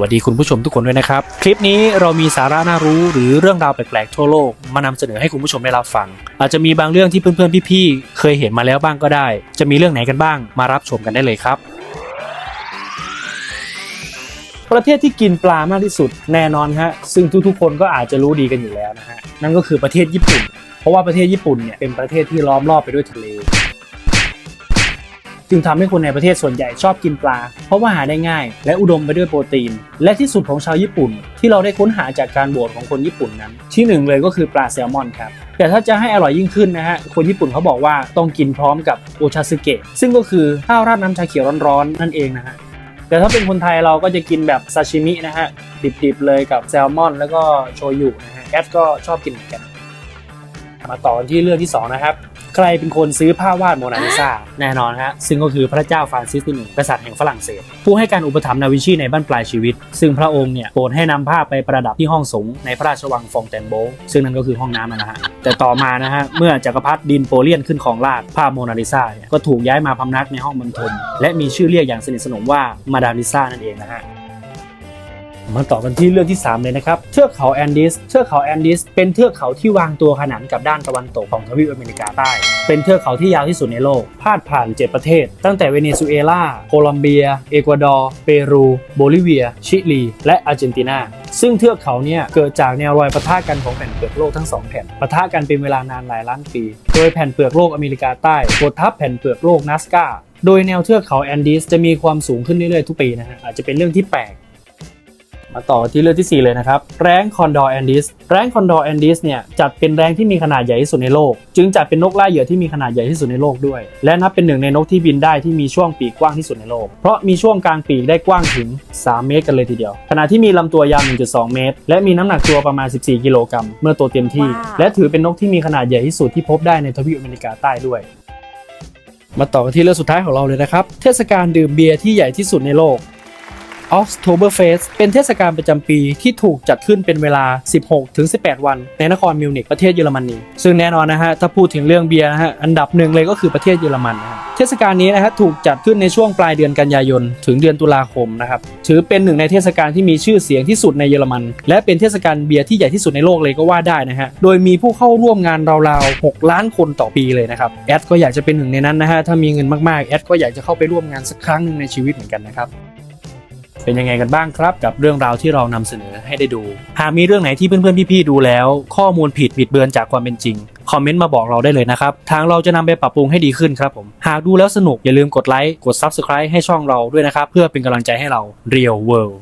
วัสดีคุณผู้ชมทุกคนด้วยนะครับ คลิปนี้เรามีสาระน่ารู้หรือเรื่องราวแปลกๆทั่วโลกมานำเสนอให้คุณผู้ชมได้รับฟัง อาจจะมีบางเรื่องที่เพื่อนๆพี่ๆเคยเห็นมาแล้วบ้างก็ได้ จะมีเรื่องไหนกันบ้าง มารับชมกันได้เลยครับ ประเทศที่กินปลามากที่สุดแน่นอนฮะซึ่งทุกๆ คนก็อาจจะรู้ดีกันอยู่แล้วนะฮะนั่นก็คือประเทศญี่ปุ่น เพราะว่าประเทศญี่ปุ่นเนี่ยเป็นประเทศที่ล้อมรอบไปด้วยทะเล จึงทำให้คนในประเทศส่วนใหญ่ชอบกินปลา เพราะว่าหาได้ง่าย และอุดมไปด้วยโปรตีน และที่สุดของชาวญี่ปุ่น ที่เราได้ค้นหาจากการโหวตของคนญี่ปุ่นนั้น ที่หนึ่งเลยก็คือปลาแซลมอนครับแต่ถ้าจะให้อร่อยยิ่งขึ้นนะฮะ คนญี่ปุ่นเขาบอกว่าต้องกินพร้อมกับโอชาสึเกะซึ่งก็คือข้าวราดน้ำชาเขียวร้อนๆนั่นเองนะฮะแต่ถ้าเป็นคนไทยเราก็จะกินแบบซาชิมินะฮะดิบๆเลยกับแซลมอน แล้วก็โชยุนะฮะแอดก็ชอบกินเหมือนกัน มาต่อนที่เรื่องที่ 2 นะครับ ใครเป็นคนซื้อภาพวาดโมนาลิซาแน่นอนฮะซึ่งก็คือพระเจ้าฟรานซิสที่หนึ่งกษัตริย์แห่งฝรั่งเศส ผู้ให้การอุปถัมภ์นาวินชีในบ้านปลายชีวิต ซึ่งพระองค์เนี่ยโปรดให้นำภาพไปประดับที่ห้องสงฆ์ในพระราชวังฟองแตนโบซึ่งนั่นก็คือห้องน้ำนะฮะแต่ต่อมานะฮะเมื่อจักรพรรดิดินโปเลียนขึ้นครองราชภาพโมนาลิซาเนี่ยก็ถูกย้ายมาพำนักในห้องบรรทมและมีชื่อเรียกอย่างสนิทสนมว่ามาดามลิซานั่นเองนะฮะ มาต่อกันที่เรื่องที่ 3 เลยนะครับ เทือกเขาแอนดิส เทือกเขาแอนดิส เป็นเทือกเขาที่วางตัวขนานกับด้านตะวันตกของทวีปอเมริกาใต้ เป็นเทือกเขาที่ยาวที่สุดในโลก พาดผ่าน 7 ประเทศ ตั้งแต่เวเนซุเอลา โคลอมเบีย เอกวาดอร์ เปรู โบลิเวีย ชิลี และอาร์เจนตินา ซึ่งเทือกเขาเนี่ยเกิดจากแนวรอยปะทะกันของแผ่นเปลือกโลกทั้งสองแผ่น ปะทะกันเป็นเวลานานหลายล้านปี โดยแผ่นเปลือกโลกอเมริกาใต้กดทับแผ่นเปลือกโลกนัสกาโดยแนวเทือกเขาแอนดิสจะมีความสูงขึ้นเรื่อยๆทุกปีนะฮะอาจจะเป็นเรื่องที่แปลก มาต่อที่เรื่องที่ 4 เลยนะครับ แรงคอนดอร์แอนดิสแรงคอนดอร์แอนดิสเนี่ยจัดเป็นแรงที่มีขนาดใหญ่ที่สุดในโลก จึงจัดเป็นนกล่าเหยื่อที่มีขนาดใหญ่ที่สุดในโลกด้วย และนับเป็นหนึ่งในนกที่บินได้ที่มีช่วงปีกกว้างที่สุดในโลก เพราะมีช่วงกลางปีกได้กว้างถึง 3 เมตรกันเลยทีเดียว ขณะที่มีลำตัวยาว 1.2 เมตร และมีน้ำหนักตัวประมาณ 14 กิโลกรัมเมื่อโตเต็มที่ว้าวและถือเป็นนกที่มีขนาดใหญ่ที่สุดที่พบได้ในทวีปอเมริกาใต้ด้วยมาต่อกันที่เรื่องสุดท้ายของเราเลยนะครับ เทศกาลดื่มเบียร์ที่ใหญ่ที่สุดในโลก Oktoberfest เป็นเทศกาลประจำปีที่ถูกจัดขึ้นเป็นเวลา 16-18 วัน ในนครมิวนิกประเทศเยอรมนีซึ่งแน่นอนนะฮะ ถ้าพูดถึงเรื่องเบียร์นะฮะ อันดับหนึ่งเลยก็คือประเทศเยอรมันนะฮะเทศกาลนี้นะฮะถูกจัดขึ้นในช่วงปลายเดือนกันยายน ถึงเดือนตุลาคมนะครับถือเป็นหนึ่งในเทศกาลที่มีชื่อเสียงที่สุดในเยอรมัน และเป็นเทศกาลเบียร์ที่ใหญ่ที่สุดในโลกเลยก็ว่าได้นะฮะโดยมีผู้เข้าร่วมงานราวๆ6ล้านคนต่อปีเลยนะครับแอดก็อยากจะเป็นหนึ่งในนั้นนะฮะถ้ามีเงินมากๆแอดก็อยากจะเข้าไปร่วมงานสักครั้งหนึ่งในชีวิตเหมือนกันนะครับ เป็นยังไงกันบ้างครับ กับเรื่องราวที่เรานำเสนอให้ได้ดู หากมีเรื่องไหนที่เพื่อนๆพี่ๆดูแล้ว ข้อมูลผิดบิดเบือนจากความเป็นจริงคอมเมนต์มาบอกเราได้เลยนะครับ ทางเราจะนำไปปรับปรุงให้ดีขึ้นครับผม หากดูแล้วสนุกอย่าลืมกดไลค์กด Subscribe ให้ช่องเราด้วยนะครับ เพื่อเป็นกำลังใจให้เรา Real World